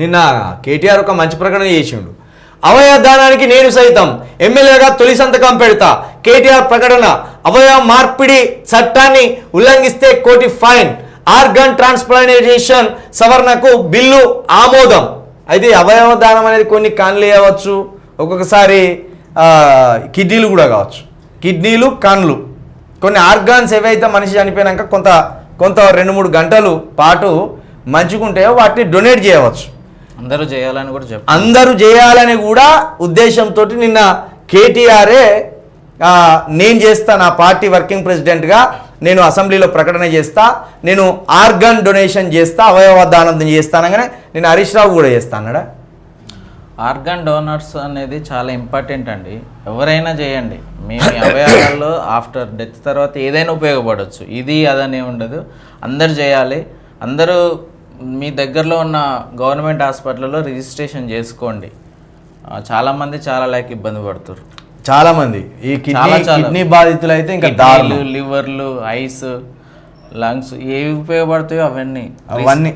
నిన్న కేటీఆర్ ఒక మంచి ప్రకటన చేసిండు. అవయవదానానికి నేను సైతం ఎమ్మెల్యేగా తొలి సంతకం పెడతా. కేటీఆర్ ప్రకటన అవయవ మార్పిడి చట్టాన్ని ఉల్లంఘిస్తే కోటి ఫైన్. ఆర్గన్ ట్రాన్స్ప్లాంటేషన్ సవరణకు బిల్లు ఆమోదం. అయితే అవయవ దానం అనేది కొన్ని కాన్లు వేయవచ్చు. ఒక్కొక్కసారి కిడ్నీలు కూడా కావచ్చు. కిడ్నీలు కన్లు. కొన్ని ఆర్గాన్స్ ఏవైతే మనిషి చనిపోయినాక కొంత కొంత రెండు మూడు గంటలు పాటు మంచుకుంటాయో వాటిని డొనేట్ చేయవచ్చు. అందరూ చేయాలని కూడా చెప్పారు. అందరూ చేయాలని కూడా ఉద్దేశంతో నిన్న కేటీఆరే నేను చేస్తా నా పార్టీ వర్కింగ్ ప్రెసిడెంట్గా నేను అసెంబ్లీలో ప్రకటన చేస్తా నేను ఆర్గన్ డొనేషన్ చేస్తా అవయవ దానం చేస్తానగానే నేను హరీష్ రావు కూడా చేస్తానడా ఆర్గాన్ డోనర్స్ అనేది చాలా ఇంపార్టెంట్ అండి. ఎవరైనా చేయండి. మీ మీ అవయవాల్లో ఆఫ్టర్ డెత్ తర్వాత ఏదైనా ఉపయోగపడవచ్చు ఇది అదనే ఉండదు. అందరు చేయాలి. అందరూ మీ దగ్గరలో ఉన్న గవర్నమెంట్ హాస్పిటల్లో రిజిస్ట్రేషన్ చేసుకోండి. చాలామంది చాలా లైక్ ఇబ్బంది పడుతారు చాలా మంది ఈ కిడ్నీ. కిడ్నీ బాధితులు అయితే ఇంకా కిడ్నీలు లివర్లు ఐస్ లంగ్స్ ఏవి ఉపయోగపడతాయో అవన్నీ. అవన్నీ.